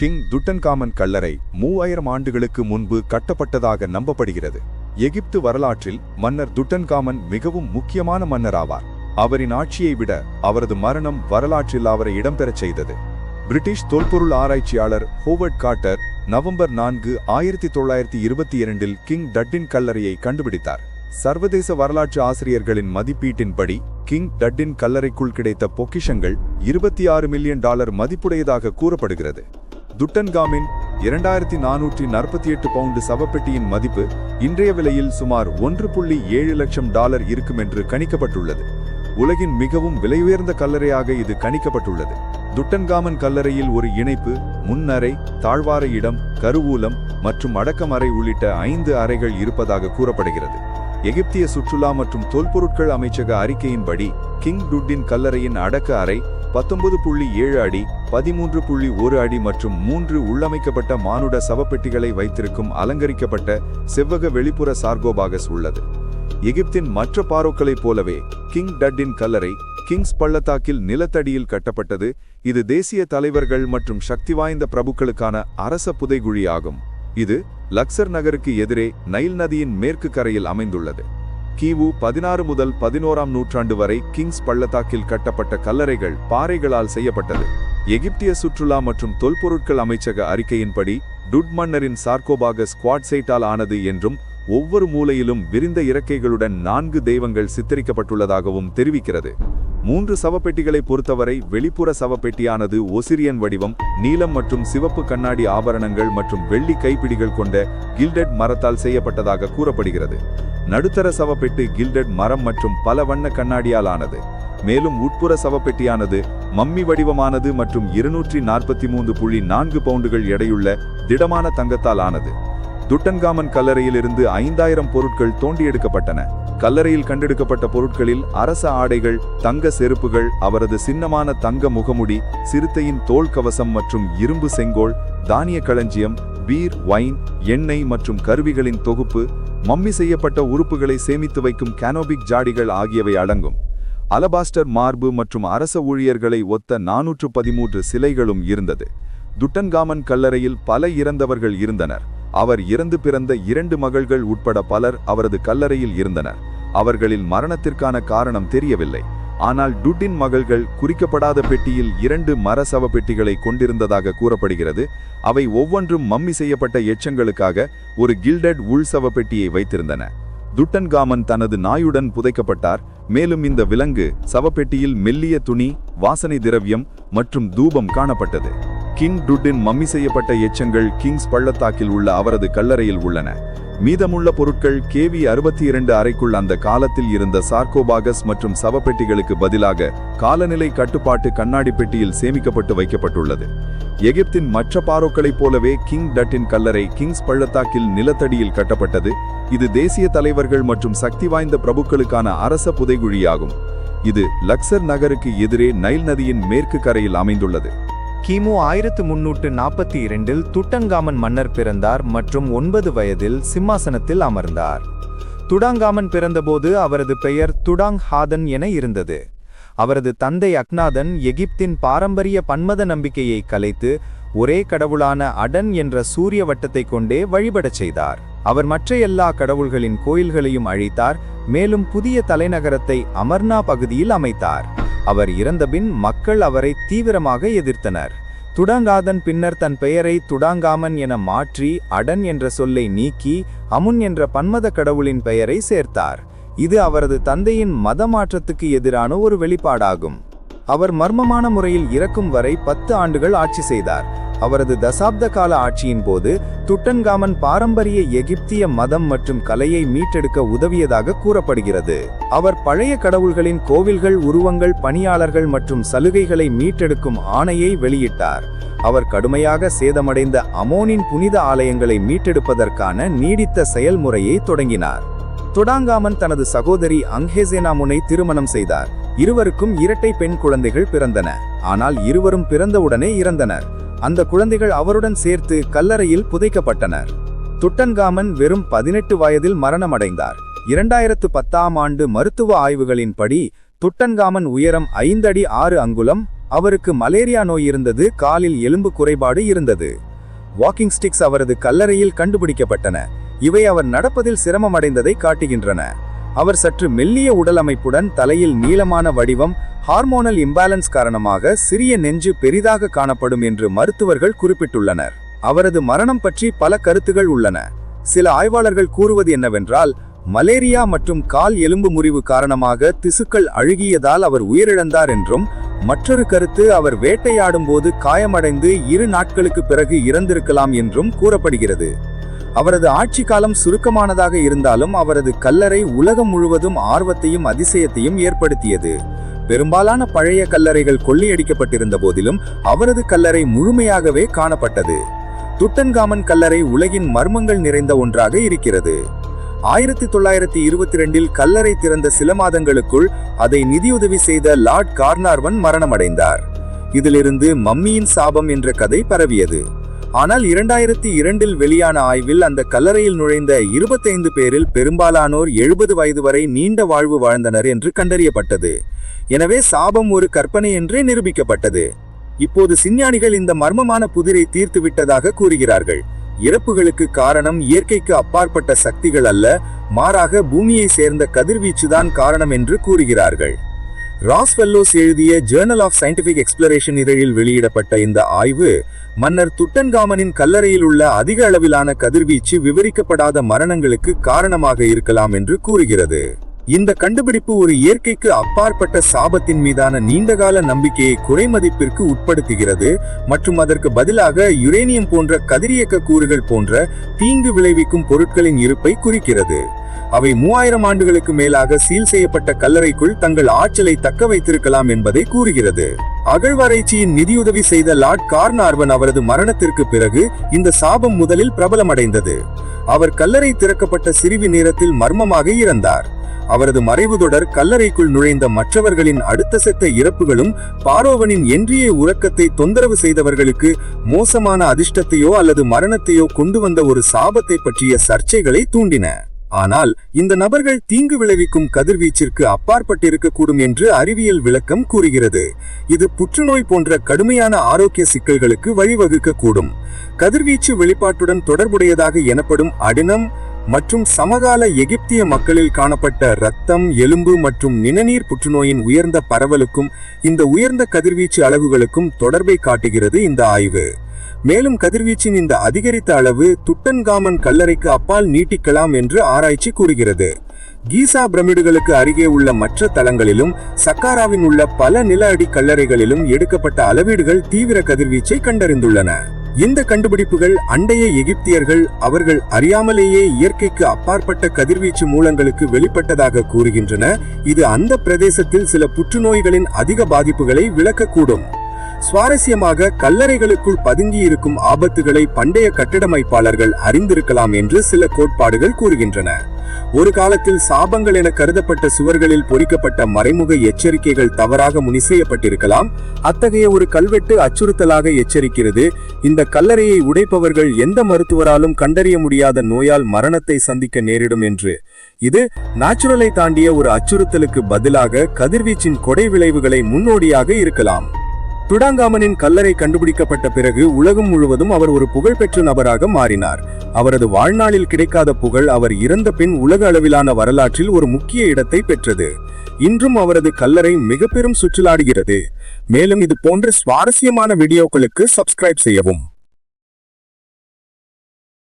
King Tutankhamun கல்லறை மூவாயிரம் ஆண்டுகளுக்கு முன்பு கட்டப்பட்டதாக நம்பப்படுகிறது. எகிப்து வரலாற்றில் மன்னர் துட்டன்காமன் மிகவும் முக்கியமான மன்னர் ஆவார் அவரின் ஆட்சியை விட அவரது மரணம் வரலாற்றில் அவரை இடம்பெறச் செய்தது. பிரிட்டிஷ் தொல்பொருள் ஆராய்ச்சியாளர் ஹோவர்ட் காட்டர் நவம்பர் நான்கு ஆயிரத்தி தொள்ளாயிரத்தி இருபத்தி இரண்டில் கிங் டட்டின் கல்லறையை கண்டுபிடித்தார். சர்வதேச வரலாற்று ஆசிரியர்களின் மதிப்பீட்டின்படி கிங் டட்டின் கல்லறைக்குள் கிடைத்த பொக்கிஷங்கள் இருபத்தி ஆறு மில்லியன் டாலர் மதிப்புடையதாக கூறப்படுகிறது. துட்டன்காமின் இரண்டாயிரத்தி நானூற்றி நாற்பத்தி எட்டு பவுண்டு சவப்பெட்டியின் மதிப்பு இன்றைய விலையில் சுமார் ஒன்று புள்ளி ஏழு லட்சம் டாலர் இருக்கும் என்று கணிக்கப்பட்டுள்ளது. உலகின் மிகவும் விலையுயர்ந்த கல்லறையாக இது கணிக்கப்பட்டுள்ளது. துட்டன்காமன் கல்லறையில் ஒரு இணைப்பு முன்னறை தாழ்வார இடம் கருவூலம் மற்றும் அடக்கம் அறை உள்ளிட்ட ஐந்து அறைகள் இருப்பதாக கூறப்படுகிறது. எகிப்திய சுற்றுலா மற்றும் தொல்பொருட்கள் அமைச்சக அறிக்கையின்படி கிங் டுட்டின் கல்லறையின் அடக்க அறை பத்தொன்பது புள்ளி ஏழு அடி பதிமூன்று புள்ளி ஒரு அடி மற்றும் மூன்று உள்ளமைக்கப்பட்ட மானுட சவப்பெட்டிகளை வைத்திருக்கும் அலங்கரிக்கப்பட்ட செவ்வக வெளிப்புற சார்கோபாகஸ் உள்ளது. எகிப்தின் மற்ற பாரோக்களைப் போலவே கிங் டட்டின் கல்லறை கிங்ஸ் பள்ளத்தாக்கில் நிலத்தடியில் கட்டப்பட்டது. இது தேசிய தலைவர்கள் மற்றும் சக்தி வாய்ந்த பிரபுக்களுக்கான அரச புதைகுழி ஆகும் இது லக்சர் நகருக்கு எதிரே நைல் நதியின் மேற்கு கரையில் அமைந்துள்ளது. கிவு பதினாறு முதல் பதினோராம் நூற்றாண்டு வரை கிங்ஸ் பள்ளத்தாக்கில் கட்டப்பட்ட கல்லறைகள் பாறைகளால் செய்யப்பட்டது. எகிப்திய சுற்றுலா மற்றும் தொல்பொருட்கள் அமைச்சக அறிக்கையின்படி டுட் மன்னரின் ஸ்குவாட் சைட்டால் ஆனது என்றும் ஒவ்வொரு மூலையிலும் விரிந்த இறக்கைகளுடன் நான்கு தெய்வங்கள் சித்தரிக்கப்பட்டுள்ளதாகவும் தெரிவிக்கிறது. மூன்று சவப்பெட்டிகளை பொறுத்தவரை வெளிப்புற சவப்பெட்டியானது ஒசிரியன் வடிவம் நீலம் மற்றும் சிவப்பு கண்ணாடி ஆபரணங்கள் மற்றும் வெள்ளி கைப்பிடிகள் கொண்ட கில்டெட் மரத்தால் செய்யப்பட்டதாக கூறப்படுகிறது. நடுத்தர சவப்பெட்டு கில்டெட் மரம் மற்றும் பல வண்ண கண்ணாடியால் ஆனது மேலும் உட்புற சவப்பெட்டியானது மம்மி வடிவமானது மற்றும் இருநூற்றி நாற்பத்தி மூன்று புள்ளி நான்கு பவுண்டுகள் எடையுள்ள திடமான தங்கத்தால் ஆனது துட்டன்காமன் கல்லறையிலிருந்து ஐந்தாயிரம் பொருட்கள் தோண்டி எடுக்கப்பட்டன கல்லறையில் கண்டெடுக்கப்பட்ட பொருட்களில் அரச ஆடைகள் தங்க செருப்புகள் அவரது சின்னமான தங்க முகமுடி சிறுத்தையின் தோல் கவசம் மற்றும் இரும்பு செங்கோல் தானிய களஞ்சியம் பீர் வைன் எண்ணெய் மற்றும் கருவிகளின் தொகுப்பு மம்மி செய்யப்பட்ட உறுப்புகளை சேமித்து வைக்கும் கேனோபிக் ஜாடிகள் ஆகியவை அடங்கும். அலபாஸ்டர் மார்பு மற்றும் அரச ஊழியர்களை ஒத்த நானூற்று பதிமூன்று சிலைகளும் இருந்தது. துட்டன்காமன் கல்லறையில் பல இறந்தவர்கள் இருந்தனர். அவர் இறந்து பிறந்த இரண்டு மகள்கள் உட்பட பலர் அவரது கல்லறையில் இருந்தனர். அவர்களின் மரணத்திற்கான காரணம் தெரியவில்லை. ஆனால் டுட்டின் மகள்கள் குறிக்கப்படாத பெட்டியில் இரண்டு மர சவ பெட்டிகளை கொண்டிருந்ததாக கூறப்படுகிறது. அவை ஒவ்வொன்றும் மம்மி செய்யப்பட்ட எச்சங்களுக்காக ஒரு கில்டட் உள் சவ பெட்டியை வைத்திருந்தன. துட்டன்காமன் தனது நாயுடன் புதைக்கப்பட்டார். மேலும் இந்த விலங்கு சவப்பெட்டியில் மெல்லிய துணி வாசனை திரவியம் மற்றும் தூபம் காணப்பட்டது. கிங் டுட்டின் மம்மி செய்யப்பட்ட எச்சங்கள் கிங்ஸ் பள்ளத்தாக்கில் உள்ள அவரது கல்லறையில் உள்ளன. மீதமுள்ள பொருட்கள் கேவி அறுபத்தி இரண்டு அறைக்குள் அந்த காலத்தில் இருந்த சார்கோபாகஸ் மற்றும் சவப்பெட்டிகளுக்கு பதிலாக காலநிலை கட்டுப்பாட்டு கண்ணாடி பெட்டியில் சேமிக்கப்பட்டு வைக்கப்பட்டுள்ளது. எகிப்தின் மற்ற பாரோக்களைப் போலவே கிங் டட்டின் கல்லறை கிங்ஸ் பள்ளத்தாக்கில் நிலத்தடியில் கட்டப்பட்டது. இது தேசிய தலைவர்கள் மற்றும் சக்தி வாய்ந்த பிரபுக்களுக்கான அரச புதைகுழியாகும். இது லக்சர் நகருக்கு எதிரே நைல் நதியின் மேற்கு கரையில் அமைந்துள்ளது. கிமு ஆயிரத்து முன்னூற்று நாற்பத்தி இரண்டில் துட்டங்காமன் மன்னர் பிறந்தார் மற்றும் ஒன்பது வயதில் சிம்மாசனத்தில் அமர்ந்தார். துடாங்காமன் பிறந்தபோது அவரது பெயர் துடாங் ஹாதன் என இருந்தது. அவரது தந்தை அக்னாதன் எகிப்தின் பாரம்பரிய பன்மத நம்பிக்கையை கலைத்து ஒரே கடவுளான அடன் என்ற சூரிய வட்டத்தை கொண்டே வழிபடச் செய்தார். அவர் மற்ற எல்லா கடவுள்களின் கோயில்களையும் அழித்தார் மேலும் புதிய தலைநகரத்தை அமர்னா பகுதியில் அமைத்தார். அவர் இறந்தபின் மக்கள் அவரை தீவிரமாக எதிர்த்தனர். துடாங்காதன் பின்னர் தன் பெயரை துடாங்காமன் என மாற்றி அடன் என்ற சொல்லை நீக்கி அமுன் என்ற பன்மத கடவுளின் பெயரை சேர்த்தார். இது அவரது தந்தையின் மத மாற்றத்துக்கு எதிரான ஒரு வெளிப்பாடாகும். அவர் மர்மமான முறையில் இறக்கும் வரை பத்து ஆண்டுகள் ஆட்சி செய்தார். அவரது தசாப்த கால ஆட்சியின் போது துட்டன்காமன் பாரம்பரிய எகிப்திய மதம் மற்றும் கலையை மீட்டெடுக்க உதவியதாக கூறப்படுகிறது. அவர் பழைய கடவுள்களின் கோவில்கள் உருவங்கள் பணியாளர்கள் மற்றும் சலுகைகளை மீட்டெடுக்கும் ஆணையை வெளியிட்டார். அவர் கடுமையாக சேதமடைந்த அமோனின் புனித ஆலயங்களை மீட்டெடுப்பதற்கான நீடித்த செயல்முறையை தொடங்கினார். துடாங்காமன் தனது சகோதரி அங்கேசேனாமுனை திருமணம் செய்தார். இருவருக்கும் இரட்டை பெண் குழந்தைகள் பிறந்தன. ஆனால் இருவரும் பிறந்தவுடனே இறந்தனர். அந்த குழந்தைகள் அவருடன் சேர்த்து கல்லறையில் புதைக்கப்பட்டனர். துட்டன்காமன் வெறும் பதினெட்டு வயதில் மரணமடைந்தார். இரண்டாயிரத்து பத்தாம் ஆண்டு மருத்துவ ஆய்வுகளின்படி துட்டன்காமன் உயரம் ஐந்தடி ஆறு அங்குலம் அவருக்கு மலேரியா நோய் இருந்தது காலில் எலும்பு குறைபாடு இருந்தது. வாக்கிங் ஸ்டிக்ஸ் அவரது கல்லறையில் கண்டுபிடிக்கப்பட்டன. இவை அவர் நடப்பதில் சிரமமடைந்ததை காட்டுகின்றன. அவர் சற்று மெல்லிய உடல் அமைப்புடன் தலையில் நீளமான வடிவம் ஹார்மோனல் இம்பேலன்ஸ் காரணமாக சிறிய நெஞ்சு பெரிதாக காணப்படும் என்று மருத்துவர்கள் குறிப்பிட்டுள்ளனர். அவரது மரணம் பற்றி பல கருத்துகள் உள்ளன. சில ஆய்வாளர்கள் கூறுவது என்னவென்றால் மலேரியா மற்றும் கால் எலும்பு முறிவு காரணமாக திசுக்கள் அழுகியதால் அவர் உயிரிழந்தார் என்றும் மற்றொரு கருத்து அவர் வேட்டையாடும் போது காயமடைந்து இரு நாட்களுக்கு பிறகு இறந்திருக்கலாம் என்றும் கூறப்படுகிறது. அவரது ஆட்சி காலம் சுருக்கமானதாக இருந்தாலும் அவரது கல்லறை உலகம் முழுவதும் ஆர்வத்தையும் அதிசயத்தையும் ஏற்படுத்தியது. பெரும்பாலான பழைய கல்லறைகள் கொள்ளையடிக்கப்பட்டிருந்த போதிலும் அவரது கல்லறை முழுமையாகவே காணப்பட்டது. துட்டன்காமன் கல்லறை உலகின் மர்மங்கள் நிறைந்த ஒன்றாக இருக்கிறது. ஆயிரத்தி தொள்ளாயிரத்தி இருபத்தி ரெண்டில் கல்லறை திறந்த சில மாதங்களுக்குள் அதை நிதியுதவி செய்த லார்ட் கார்னார்வன் மரணமடைந்தார். இதிலிருந்து மம்மியின் சாபம் என்ற கதை பரவியது. ஆனால் இரண்டாயிரத்தி இரண்டில் வெளியான ஆய்வில் அந்த கல்லறையில் நுழைந்த இருபத்தைந்து பேரில் பெரும்பாலானோர் எழுபது வயது வரை நீண்ட வாழ்வு வாழ்ந்தனர் என்று கண்டறியப்பட்டது. எனவே சாபம் ஒரு கற்பனை என்றே நிரூபிக்கப்பட்டது. இப்போது சிஞ்ஞானிகள் இந்த மர்மமான புதிரை தீர்த்து விட்டதாக கூறுகிறார்கள். இறப்புகளுக்கு காரணம் இயற்கைக்கு அப்பாற்பட்ட சக்திகள் அல்ல மாறாக பூமியை சேர்ந்த கதிர்வீச்சுதான் காரணம் என்று கூறுகிறார்கள். ராஸ்வெல்லோஸ் எழுதிய ஜேர்னல் ஆஃப் சயின்டிபிக் எக்ஸ்பிளரேஷன் இதழில் வெளியிடப்பட்ட இந்த ஆய்வு மன்னர் துட்டன்காமனின் கல்லறையில் உள்ள அதிக அளவிலான கதிர்வீச்சு விவரிக்கப்படாத மரணங்களுக்கு காரணமாக இருக்கலாம் என்று கூறுகிறது. இந்த கண்டுபிடிப்பு ஒரு இயற்கைக்கு அப்பாற்பட்ட சாபத்தின் மீதான நீண்டகால நம்பிக்கையை குறைமதிப்பிற்கு உட்படுத்துகிறது மற்றும் அதற்கு பதிலாக யுரேனியம் போன்ற கதிரியக்க கூறுகள் போன்ற தீங்கு விளைவிக்கும் பொருட்களின் இருப்பை குறிக்கிறது. அவை மூவாயிரம் ஆண்டுகளுக்கு மேலாக சீல் செய்யப்பட்ட கல்லறைக்குள் தங்கள் ஆற்றலை தக்க வைத்திருக்கலாம் என்பதை கூறுகிறது. அகழ்வாராய்ச்சியின் நிதியுதவி செய்த லார்ட் கார்னார்வன் அவரது மரணத்திற்கு பிறகு இந்த சாபம் முதலில் பிரபலமடைந்தது. அவர் கல்லறை திறக்கப்பட்ட சிறிவி நேரத்தில் மர்மமாக இறந்தார். அவரது மறைவு தொடர் கல்லறைக்குள் நுழைந்த மற்றவர்களின் அடுத்த செத்த இறப்புகளும் பாரோவனின் என்றிய உறக்கத்தை தொந்தரவு செய்தவர்களுக்கு மோசமான அதிர்ஷ்டத்தையோ அல்லது மரணத்தையோ கொண்டு வந்த ஒரு சாபத்தை பற்றிய சர்ச்சைகளை தூண்டின. ஆனால் இந்த நபர்கள் தீங்கு விளைவிக்கும் கதிர்வீச்சிற்கு அப்பாற்பட்டிருக்கக்கூடும் என்று அறிவியல் விளக்கம் கூறுகிறது. இது புற்றுநோய் போன்ற கடுமையான ஆரோக்கிய சிக்கல்களுக்கு வழிவகுக்கக்கூடும். கதிர்வீச்சு வெளிப்பாட்டுடன் தொடர்புடையதாக எனப்படும் அடினம் மற்றும் சமகால எகிப்திய மக்களில் காணப்பட்ட இரத்தம் எலும்பு மற்றும் நிணநீர் புற்றுநோயின் உயர்ந்த பரவலுக்கும் இந்த உயர்ந்த கதிர்வீச்சு அளவுகளுக்கும் தொடர்பை காட்டுகிறது இந்த ஆய்வு. மேலும் கதிர்வீச்சின் இந்த அதிகரித்த அளவு துட்டன்காமன் கல்லறைக்கு அப்பால் நீட்டிக்கலாம் என்று ஆராய்ச்சி கூறுகிறது. கீசா பிரமிடுகளுக்கு அருகே உள்ள மற்ற தளங்களிலும் சக்காராவின் உள்ள பல நில அடி கல்லறைகளிலும் எடுக்கப்பட்ட அளவீடுகள் தீவிர கதிர்வீச்சை கண்டறிந்துள்ளன. இந்த கண்டுபிடிப்புகள் அண்டைய எகிப்தியர்கள் அவர்கள் அறியாமலேயே இயற்கைக்கு அப்பாற்பட்ட கதிர்வீச்சு மூலங்களுக்கு வெளிப்பட்டதாக கூறுகின்றன. இது அந்த பிரதேசத்தில் சில புற்றுநோய்களின் அதிக பாதிப்புகளை விளக்கக்கூடும். சுவாரஸ்யமாக கல்லறைகளுக்குள் பதுங்கி இருக்கும் ஆபத்துகளை பண்டைய கட்டிடமைப்பாளர்கள் அறிந்திருக்கலாம் என்று சில கோட்பாடுகள் கூறுகின்றன. ஒரு காலத்தில் சாபங்கள் என கருதப்பட்ட சுவர்களில் பொறிக்கப்பட்ட மறைமுக எச்சரிக்கைகள் தவறாக முனிசெய்யப்பட்டிருக்கலாம் அத்தகைய ஒரு கல்வெட்டு அச்சுறுத்தலாக எச்சரிக்கிறது. இந்த கல்லறையை உடைப்பவர்கள் எந்த மருத்துவராலும் கண்டறிய முடியாத நோயால் மரணத்தை சந்திக்க நேரிடும் என்று. இது நேச்சுரலை தாண்டிய ஒரு அச்சுறுத்தலுக்கு பதிலாக கதிர்வீச்சின் கொடை விளைவுகளை முன்னோடியாக இருக்கலாம். துடாங்காமனின் கல்லறை கண்டுபிடிக்கப்பட்ட பிறகு உலகம் முழுவதும் அவர் ஒரு புகழ்பெற்ற நபராக மாறினார். அவரது வாழ்நாளில் கிடைக்காத புகழ் அவர் இறந்த பின் உலக அளவிலான வரலாற்றில் ஒரு முக்கிய இடத்தை பெற்றது. இன்றும் அவரது கல்லறை மிக பெரும் சுற்றுலாடுகிறது. மேலும் இது போன்ற சுவாரஸ்யமான வீடியோக்களுக்கு சப்ஸ்கிரைப் செய்யவும்.